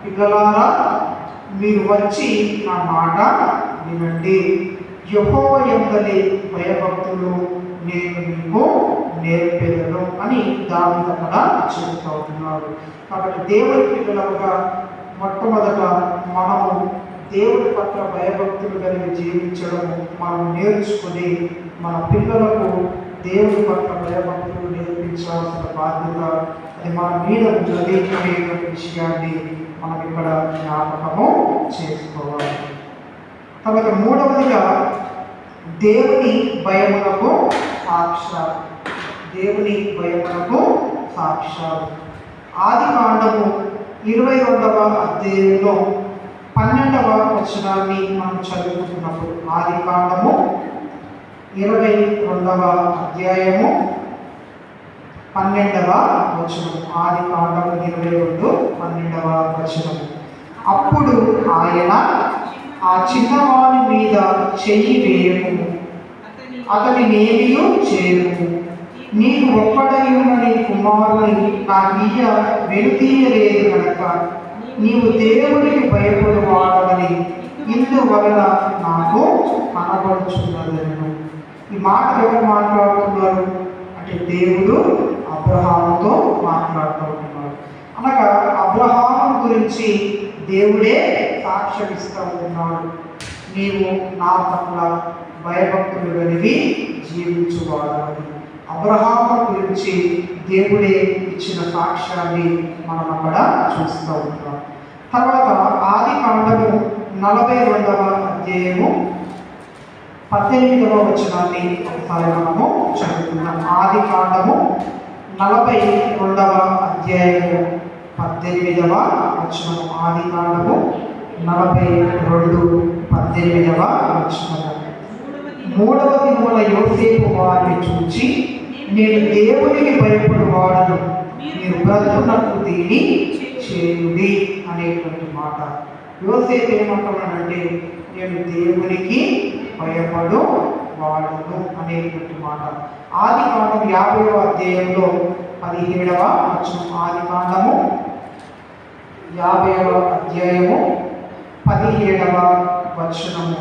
పిల్లలారా మీరు వచ్చి నా మాట వినండి. యహోవ ఎందలే భయభక్తులు నేను మీకు నేర్పేదను అని దాని అక్కడ చెబుతా ఉన్నారు కాబట్టి దేవుడి పిల్లలుగా మొట్టమొదట మనము దేవుడి పట్ల భయభక్తులు కలిగి జీవించడం మనం నేర్చుకుని మన పిల్లలకు దేవుడి పట్ల భయభక్తులు నేర్పించాల్సిన బాధ్యత మన మీద ఉన్నది విషయాన్ని మనం ఇక్కడ జ్ఞాపకము చేసుకోవాలి. తర్వాత మూడవదిగా దేవుని భయమునకు సాక్షాలు దేవుని భయమునకు సాక్షాలు ఆది కాండము ఇరవై రెండవ అధ్యాయంలో పన్నెండవ వచనాన్ని మనం చదువుకుంటున్నప్పుడు ఆది కాండము ఇరవై రెండవ అధ్యాయము పన్నెండవ వచనం. ఆది కాండము ఇరవై రెండు పన్నెండవ వచనం. అప్పుడు ఆయన ఆ చిన్నవాని మీద చెయ్యి వేయము. అతని నేమియు చేయము నీకు ఒక్కడై నీ కుమారుని నా ఇయ్య వెలుతీయలేదు కనుక నీవు దేవుడికి భయపడు వాడవని ఇందువలన నాకు కనబడుచున్నదను ఈ మాట ఎవరు మాట్లాడుతున్నారు? అంటే దేవుడు అబ్రహాముతో మాట్లాడుతున్నాడు అనగా అబ్రహాము గురించి దేవుడే సాక్ష్యమిస్తూ ఉన్నాడు నీవు నా పట్ల భయభక్తులు కలిగి జీవించువాడని అబ్రహాము గురించి దేవుడే ఇచ్చిన సాక్ష్యాన్ని మనం అక్కడ చూస్తూ ఉంటాం తర్వాత ఆది కాండము నలభై రెండవ అధ్యాయము పద్దెనిమిదవ వచనాన్ని ఒకసారి మనము చదువు నలభై రెండవ అధ్యాయము పద్దెనిమిదవ లక్షణం ఆది కాండము నలభై రెండు పద్దెనిమిదవ వచనము. మూడవ దినమున యోసేపు వారిని చూచి నేను దేవునికి భయపడు వాడను మీరు బ్రతుకున్నట్టు దీని చేయుడి అనేటువంటి మాట. యోసేపు ఏమంటున్నాడంటే నేను దేవునికి భయపడు వాడును అనేటువంటి మాట. ఆది కాండం యాభైవ అధ్యాయంలో పదిహేడవ వచనం. ఆది కాండము యాభైవ అధ్యాయము పదిహేడవ వచనము.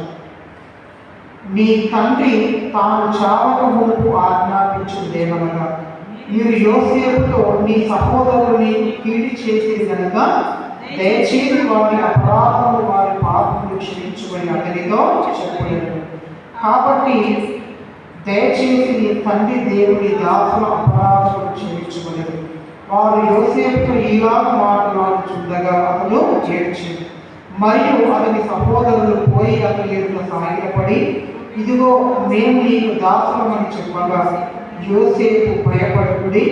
మీ తండ్రి తాను చావక మునుపు ఆజ్ఞాపించుదేమనగా మీరు యోసేపుతో మీ సహోదరుని కీడి చేసే కనుక దయచేసి వారి అపరాధములు వారి పాపములు క్షమించుకొని అతనితో చెప్పలేదు. కాబట్టి దయచేసి నీ తండ్రి దేవుని దాసుల అపరాధములు క్షమించుకొలేదు వారు యోసేపుతో ఈలాగ మాట్లాడుచుండగా అతను చేర్చింది మరియు అతని సహోదరులు పోయి అతని ఎదుట సహాయపడి ఇదిగో మేము నీకు దాసులమని చెప్పగా యోసేపు భయపడుకుడి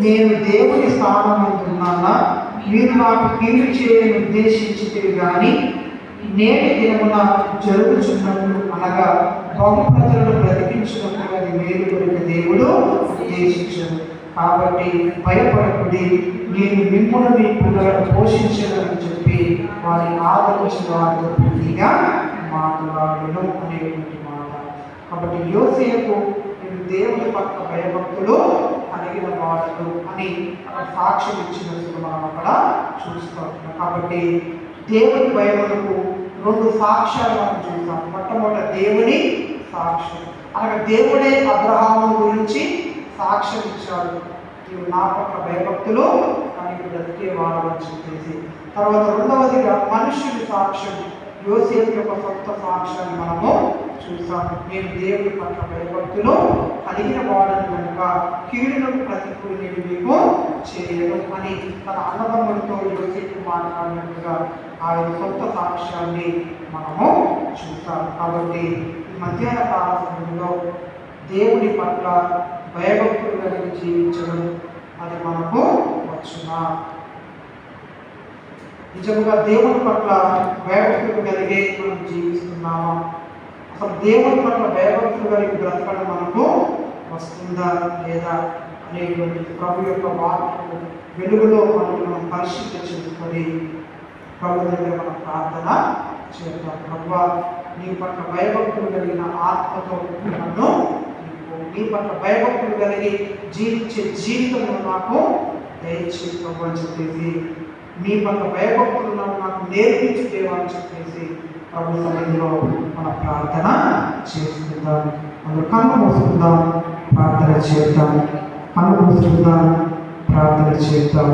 నేను దేవుని స్థానమందున్నానా మీరు నాకు కీడు చేయని ఉద్దేశించితే కానీ నేటి దినమున జరుగుచున్నట్లు అనగా బహు ప్రజలను బ్రతికించినప్పుడు మేలు కొరిక దేవుడు ఉద్దేశించను కాబట్టి భయపడకుడి నేను మిమ్మల్ని మీ పిల్లలను పోషించదని చెప్పి వారి ఆదరించిన వారితో పూర్తిగా మాట్లాడను అనేటువంటి మాట. కాబట్టి యోసేపు నేను దేవుని పట్ల భయభక్తులు కలిగిన వాడు అని సాక్ష్యం ఇచ్చినట్టు మనం అక్కడ చూస్తూ కాబట్టి దేవుని భయములకు రెండు సాక్ష్యాలు మనం చూస్తాం. మొట్టమొదట దేవుని సాక్ష్యం. అనగా దేవుడే అబ్రహాము గురించి సాక్ష్యం ఇచ్చాడు. నీవు నా పట్ల భయభక్తులు కానీ బ్రతికే వాడు అని చెప్పేసి. తర్వాత రెండవదిగా మనుషుని సాక్ష్యం. యోసేపు యొక్క సొంత సాక్ష్యాన్ని మనము చూసాము నేను దేవుడి పట్ల భయభక్తులు కలిగిన వాడని కనుక కీడులకు ప్రతికూలు నేను మీకు చేయను అని తన అన్నదమ్ములతో యోసేపు మాట్లాడినట్టుగా ఆయన సొంత సాక్ష్యాన్ని మనము చూస్తాం. కాబట్టి ఈ మధ్యాహ్న కాల సమయంలో దేవుని పట్ల భయభక్తులు కలిగి జీవించడం అది మనకు వచ్చునా నిజంగా దేవుని పట్ల భయభక్తులు కలిగే మనం జీవిస్తున్నామా? అసలు దేవుని పట్ల భయభక్తులు కలిగి బ్రతకడం మనకు వస్తుందా లేదా అనేటువంటి ప్రభు యొక్క వాక్యం వెలుగులో మనం మనం పరిశీలన చేసుకొని ప్రభు దగ్గర మనం ప్రార్థన చేద్దాం. ప్రభు నీ పట్ల భయభక్తులు కలిగిన ఆత్మతో నన్ను నీ పట్ల భయభక్తులు కలిగి జీవించే జీవితంలో నాకు దయచేసి ప్రభు అని చెప్పేసి నీ పట్ల భయభక్తులు నాకు నేర్పించి దేవా అని చెప్పేసి ప్రభు సన్నిధిలో మన ప్రార్థన చేసుకుందాం మనం కన్ను మూసుకుందాం ప్రార్థన చేద్దాం. కన్ను మూసుకుందాం ప్రార్థన చేద్దాం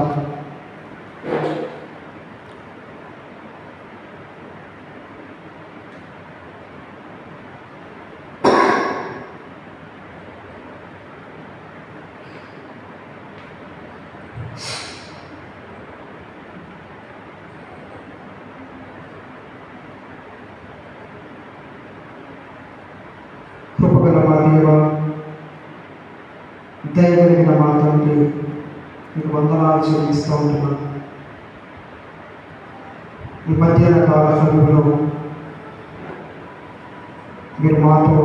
కృపగల మా దేవ దయగలిగిన మా తండ్రి మీకు వందనాలు చెల్లిస్తూ ఉంటున్నాను ఈ మధ్యాహ్న కాల సమయంలో మీరు మాతో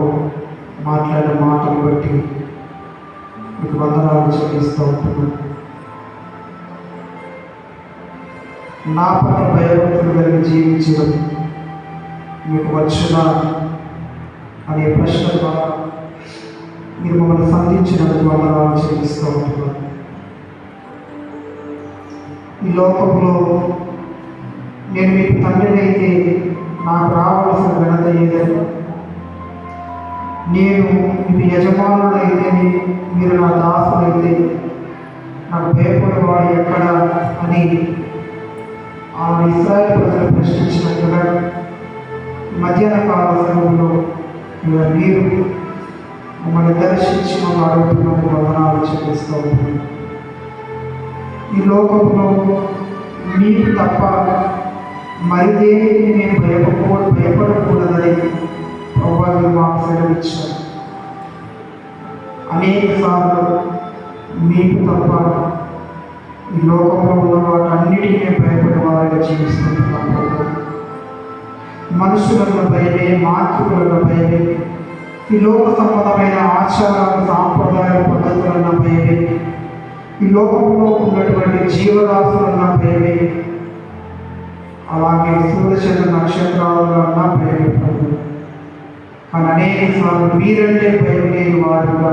మాట్లాడిన మాటలు బట్టి మీకు వందనాలు చెల్లిస్తూ ఉంటున్నాను నా పట్ల భయభక్తులు కలిగి జీవించడం మీకు వచ్చునా అనే ప్రశ్న ద్వారా మీరు మమ్మల్ని సంధించినందుకు వందనాలు చెల్లిస్తూ ఉంటున్నాను ఈ లోకంలో నేను మీకు తండ్రిని అయితే నాకు రావాల్సిన ఘనత ఏదని నేను మీ యజమానుడైతే మీరు నా దాసులైతే నాకు భయపడేవాడు ఎక్కడ అని ఆ ఇస్రాయల్ ప్రజలు ప్రశ్నించినట్టుగా మధ్యాహ్న కాల సమయంలో మీరు మమ్మల్ని దర్శించి మమ్మల్ని అడుగుతున్నందుకు వందనాలు చెల్లిస్తూ ఉన్నాను. ఈ లోకంలో మీకు తప్ప మరి దేనికి నేను భయపడకూ భయపడకూడదని ప్రభావి మాకు సెలవిచ్చారు అనేక సార్లు మీకు తప్ప ఈ లోకంలో ఉన్న వాటన్నిటికీ నేను భయపడే వారిగా జీవిస్తుంటున్నాను ప్రభు. మనుషులను భయమే మాతృకులను భయమే ఈ లోక సంబంధమైన ఆచారాలు సాంప్రదాయ పద్ధతులన్న భయమే ఈ లోకంలో ఉన్నటువంటి జీవరాశులన్న ప్రేమే అలాగే సూర్యచంద్ర నక్షత్రాలలో అన్న భయమే ప్రభు. కానీ అనేక సార్లు మీరంటే భయం వారుగా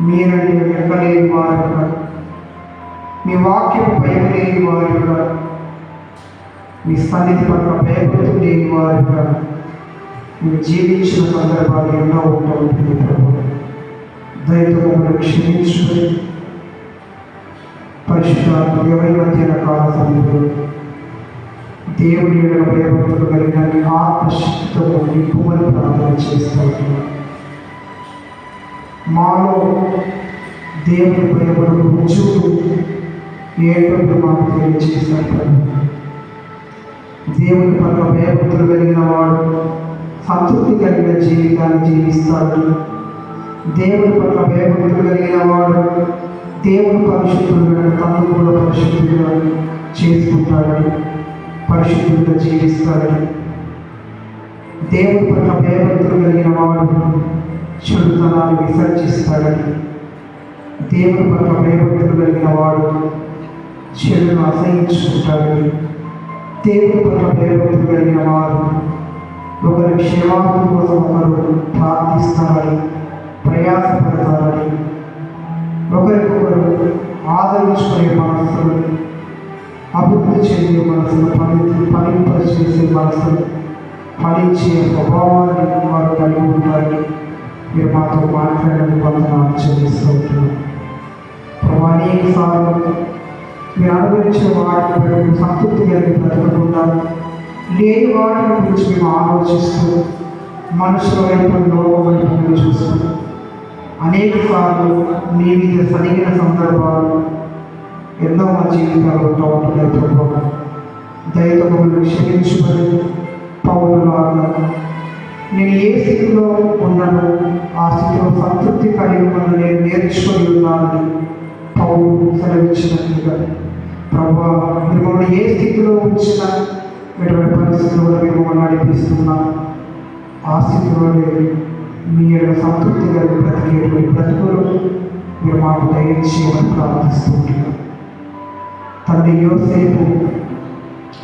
మీరంటే లెక్కలేని వారుగా మీ వాక్యం భయం వారుగా మీ సన్నిధి పట్ల భయపడుతూ లేని వారుగా మీరు జీవించిన సందర్భాలు ఎన్నో ఉంటాయి ప్రభు. దయతో మమ్మల్ని క్షమించుకొని పరిశుద్ధాత్మ ఇరవై మధ్యన కాల సమయంలో దేవుని యొక్క భయభక్తులు కలిగిన ఆత్మశక్తితో నింపుమని ప్రార్థన చేస్తాను మాలో దేవుని భయపడు రుజువు ఏంటో మాకు తెలియజేశారు దేవుని పట్ల భయభక్తులు కలిగిన వాడు సంతృప్తి కలిగిన జీవితాన్ని జీవిస్తాడు దేవుని పట్ల భయభక్తులు కలిగిన వాడు దేవుడు పరిశుద్ధులుగా తను కూడా పరిశుద్ధులుగా చేసుకుంటాడని పరిశుద్ధులుగా జీవిస్తాడని. దేవుడు పట్ల భయభక్తులు కలిగిన వాడు చెడుతనాన్ని విసర్జిస్తాడని. దేవుడు పట్ల భయభక్తులు కలిగిన వాడు చెడును అసహించుకుంటాడని. దేవుడు పట్ల భయభక్తులు కలిగిన వారు ఒకరి క్షేమాభివృద్ధి కోసం ఒకరు ప్రార్థిస్తారని ప్రయాసపడతారని ఒకరికొకరు ఆదరించుకునే మనస్సులు అభివృద్ధి చెందే మనసులు పని పనిపరిచేసే మనసులు ఫలించే స్వభావాన్ని వారు కలిగి ఉంటారని మీరు మాతో మాట్లాడడానికి వందనాలు చెల్లిస్తూ ఉంటున్నాను అనేక సార్లు మీరు అనుభవించిన వాటిని మేము సంతృప్తి కలిగి బ్రతకకుండా లేని వాటిని గురించి మేము ఆలోచిస్తూ మనుషుల వైపు లోకం వైపు చూస్తున్నాం. అనేక సార్లు మీ మీద సరిగిన సందర్భాలు ఎన్నో మా జీవితాలు ఉంటా ఉంటున్నాయి ప్రభు దయతో మమ్మల్ని క్షమించుకొని పౌరులాగా నేను ఏ స్థితిలో ఉన్నానో ఆ స్థితిలో సంతృప్తి కలిగి ఉన్న నేను నేర్చుకొని ఉన్నానని పౌరు సెలవిచ్చినట్లుగా. ప్రభావం మీరు ఏ స్థితిలో ఉంచిన ఎటువంటి పరిస్థితుల్లో మిమ్మల్ని మీరు నడిపిస్తున్నా. ఆ స్థితిలోనే మీ యొక్క సంతృప్తి కలిగి బ్రతికేటువంటి బ్రతుకులు మీరు మాకు దయచేయమని ప్రార్థిస్తుంటున్నాం తండ్రి యోసేపు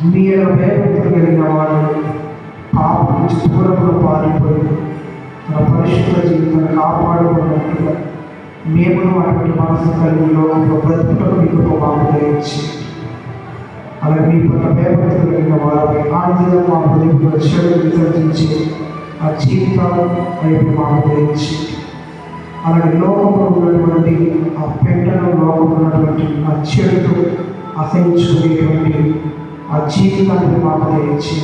మీ యొక్క భయభక్తులు కలిగిన వాడు పాప నుంచి దూరంలో పారిపోయి తన పరిశుద్ధ జీవితాన్ని కాపాడుకున్నట్టుగా మేము అటువంటి మనసు కలిగి లోకంలో బ్రతుకులకు మీకు మాకు దయచేయండి. అలాగే మీ పట్ల భయభక్తులు కలిగిన వారిపై ఆనందంగా మా హృదయంలో చెడు విసర్జించి ఆ జీవితాలు వైపు మాకు దయచి అలాగే లోకంలో ఉన్నటువంటి ఆ పెంటలో లోకంలో ఉన్నటువంటి ఆ చెడుతో అసహించుకునేటువంటి ఆ జీవితాన్ని మాకు దయచి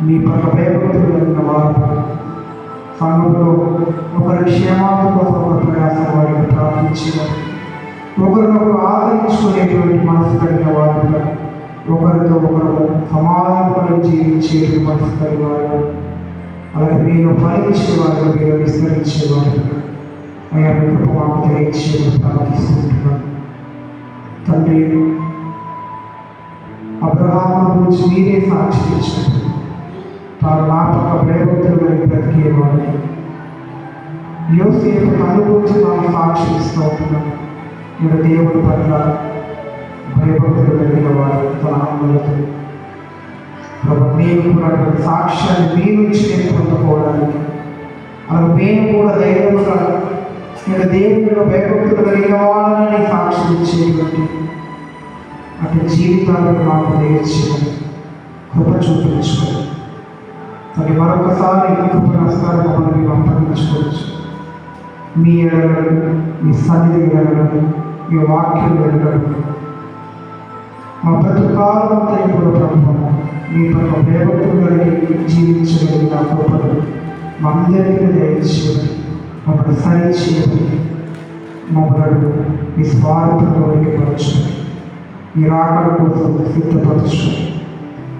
మీ పట్ల భయభక్తులు కలిగిన వారు సంఘంలో ఒకరి క్షేమాల కోసం ఒక ప్రయాసం వారిని ప్రార్థించేవారు ఒకరినొకరు ఆదరించుకునేటువంటి మనసు కలిగిన వారుగా ఒకరితో ఒకరు సమాధానపడి జీవించే మనసు కలిగిన వారు అలాగే మీరు ఫలించేవారు మీరు విస్తరించేవారు అయ్యా మీ కృప మాకు తెలియచేయమని ప్రార్థిస్తుంటున్నాను తండ్రి అబ్రహాము గురించి మీరే సాక్షి ఇచ్చారు తాను నా పక్క భయభక్తులు కలిగి బ్రతికేవాడు యోసేపు తన గురించి తాను సాక్షి ఇస్తూ ఉంటున్నాను మీరు దేవుడి పట్ల భయభక్తులు కలిగిన వాడు తన అమ్మలతో ప్రభు మేము అటువంటి సాక్ష్యాన్ని మీ నుంచి నేను పొందుకోవడానికి. మనం మేము కూడా ధైర్యంగా నేను దేవుడిలో భయభక్తులు కలిగిన వాళ్ళని సాక్షి ఇచ్చేటువంటి అటు జీవితాలను మాకు దయచేయమని కృప చూపించుకోండి అది మరొకసారి కృప నష్టాలు మమ్మల్ని మేము అప్పగించుకోవచ్చు మీ ఎడగడం మీ సన్నిధి ఎడగడం మీ వాక్యం ఎడగడం మా ప్రతి కాలం అంతా ఇప్పుడు ప్రభుత్వం మీ పట్ల భయభక్తులు కలిగి జీవించగలిగిన కృపను మా అందరికీ దయచేయండి మమ్మల్ని సరిచేయండి మమ్మల్ని మీ స్వార్థంలోకి పరచండి మీ రాకడ కోసం సిద్ధపరచు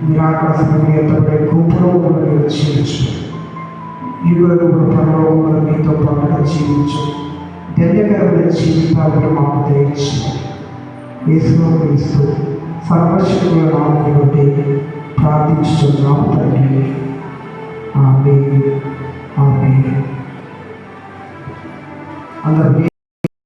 మీ రాకడ సమయం ఎత్తబడే గుంపులో మమ్మల్ని జీవించు యుగలు పరలోకంలో మీతో పాటుగా జీవించు తండ్రి. ఆమె ఆమె అందరికీ